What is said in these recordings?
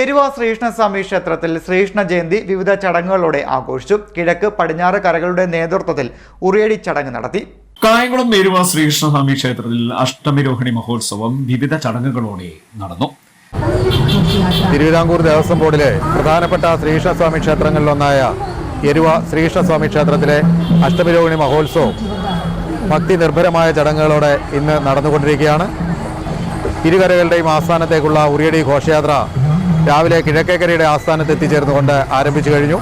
എരുവ ശ്രീകൃഷ്ണസ്വാമി ക്ഷേത്രത്തിൽ ശ്രീകൃഷ്ണ ജയന്തി വിവിധ ചടങ്ങുകളോടെ ആഘോഷിച്ചു. കിഴക്ക് പടിഞ്ഞാറ് കരകളുടെ നേതൃത്വത്തിൽ ഉറിയടി ചടങ്ങ് നടത്തി. കായംകുളം ശ്രീകൃഷ്ണ ശ്രീകൃഷ്ണസ്വാമി ക്ഷേത്രത്തിൽ അഷ്ടമിരോഹിണി മഹോത്സവം വിവിധ ചടങ്ങുകളോടെ നടന്നു. തിരുവിതാംകൂർ ദേവസ്വം ബോർഡിലെ പ്രധാനപ്പെട്ട ശ്രീകൃഷ്ണസ്വാമി ക്ഷേത്രങ്ങളിലൊന്നായ എരുവ ശ്രീകൃഷ്ണസ്വാമി ക്ഷേത്രത്തിലെ അഷ്ടമിരോഹിണി മഹോത്സവം ഭക്തി നിർഭരമായ ചടങ്ങുകളോടെ ഇന്ന് നടന്നുകൊണ്ടിരിക്കുകയാണ്. ഇരുകരകളുടെയും ആസ്ഥാനത്തേക്കുള്ള ഉറിയടി ഘോഷയാത്ര രാവിലെ കിഴക്കേക്കരയുടെ ആസ്ഥാനത്ത് എത്തിച്ചേർന്നുകൊണ്ട് ആരംഭിച്ചു കഴിഞ്ഞു.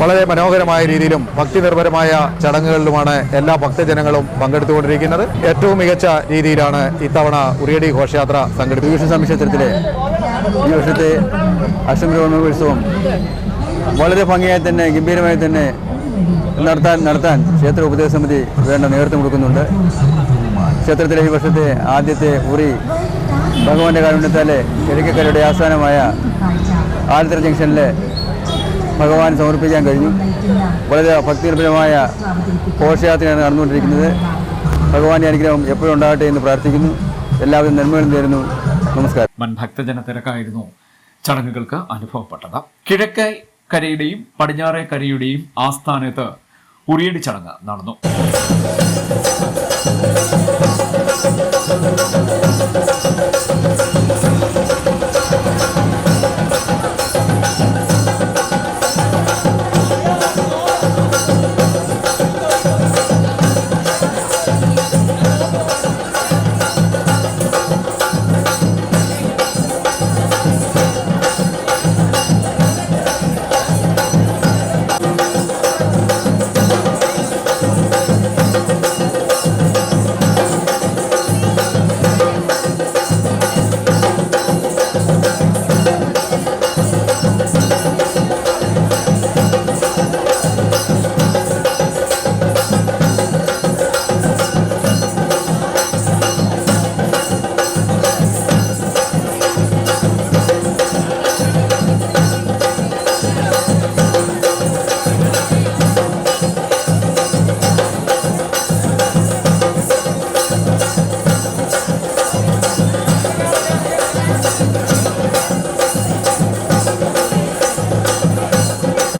വളരെ മനോഹരമായ രീതിയിലും ഭക്തി നിർഭരമായ ചടങ്ങുകളിലുമാണ് എല്ലാ ഭക്തജനങ്ങളും പങ്കെടുത്തുകൊണ്ടിരിക്കുന്നത്. ഏറ്റവും മികച്ച രീതിയിലാണ് ഇത്തവണ ഉറിയടി ഘോഷയാത്ര സംഘടിപ്പിക്കുന്നത് ശ്രീകൃഷ്ണസ്വാമി സംക്ഷേത്രത്തിലെ ഈ വർഷത്തെ അഷ്ടമിരോത്സവം വളരെ ഭംഗിയായി തന്നെ ഗംഭീരമായി തന്നെ നടത്താൻ നടത്താൻ ക്ഷേത്ര ഉപദേശ സമിതി വേണ്ട നേതൃത്വം കൊടുക്കുന്നുണ്ട്. ക്ഷേത്രത്തിലെ ഈ വർഷത്തെ ആദ്യത്തെ ഉറി ഭഗവാന്റെ കാരുണ്യത്താലെ കിഴക്കക്കരയുടെ ആസ്ഥാനമായ ആലത്തറ ജംഗ്ഷനിലെ ഭഗവാൻ സമർപ്പിക്കാൻ കഴിഞ്ഞു. വളരെ ഭക്തിനിർഭരമായ ഘോഷയാത്രയാണ് നടന്നുകൊണ്ടിരിക്കുന്നത്. ഭഗവാന്റെ അനുഗ്രഹം എപ്പോഴും ഉണ്ടാകട്ടെ എന്ന് പ്രാർത്ഥിക്കുന്നു. എല്ലാവരും നന്മകളും നേരുന്നു. നമസ്കാരം. മൻ ഭക്തജന തിരക്കായിരുന്നു. ചടങ്ങുകൾക്ക് അനുഭവപ്പെട്ടത്. കിഴക്കേ കരയുടെയും പടിഞ്ഞാറേ കരയുടെയും ആസ്ഥാനത്ത് ഉറിയടി ചടങ്ങ് നടന്നു.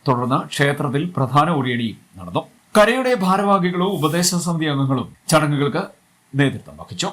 തുടർന്ന് ക്ഷേത്രത്തിൽ പ്രധാന ഉറിയടിയും നടന്നു. കരയുടെ ഭാരവാഹികളും ഉപദേശ സമിതി അംഗങ്ങളും ചടങ്ങുകൾക്ക് നേതൃത്വം വഹിച്ചു.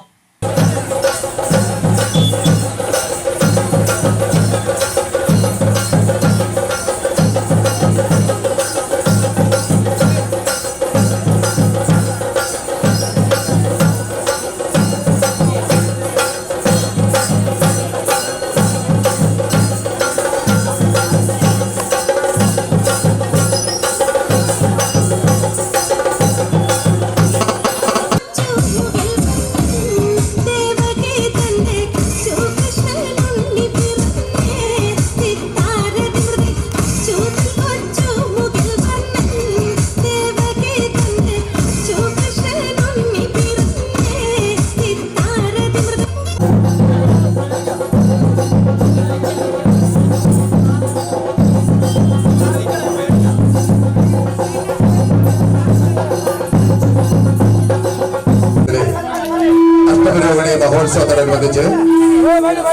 മഹോത്സവത്തോടനുബന്ധിച്ച്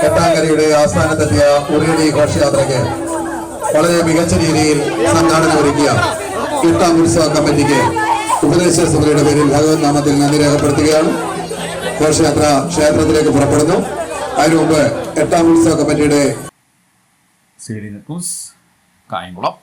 കെട്ടാങ്കരയുടെ ആസ്ഥാനത്തെത്തിയ ഉറിയടി ഘോഷയാത്രയ്ക്ക് വളരെ മികച്ച രീതിയിൽ സംഘാടന ഒരുക്കിയ എട്ടാം ഉത്സവ കമ്മിറ്റിക്ക് ഉപദേശ സഭയുടെ പേരിൽ ഭഗവത് നാമത്തിൽ നന്ദി രേഖപ്പെടുത്തുകയാണ്. ഘോഷയാത്ര ക്ഷേത്രത്തിലേക്ക് പുറപ്പെടുന്നു. അതിനു മുമ്പ് എട്ടാം ഉത്സവ കമ്മിറ്റിയുടെ കായംകുളം.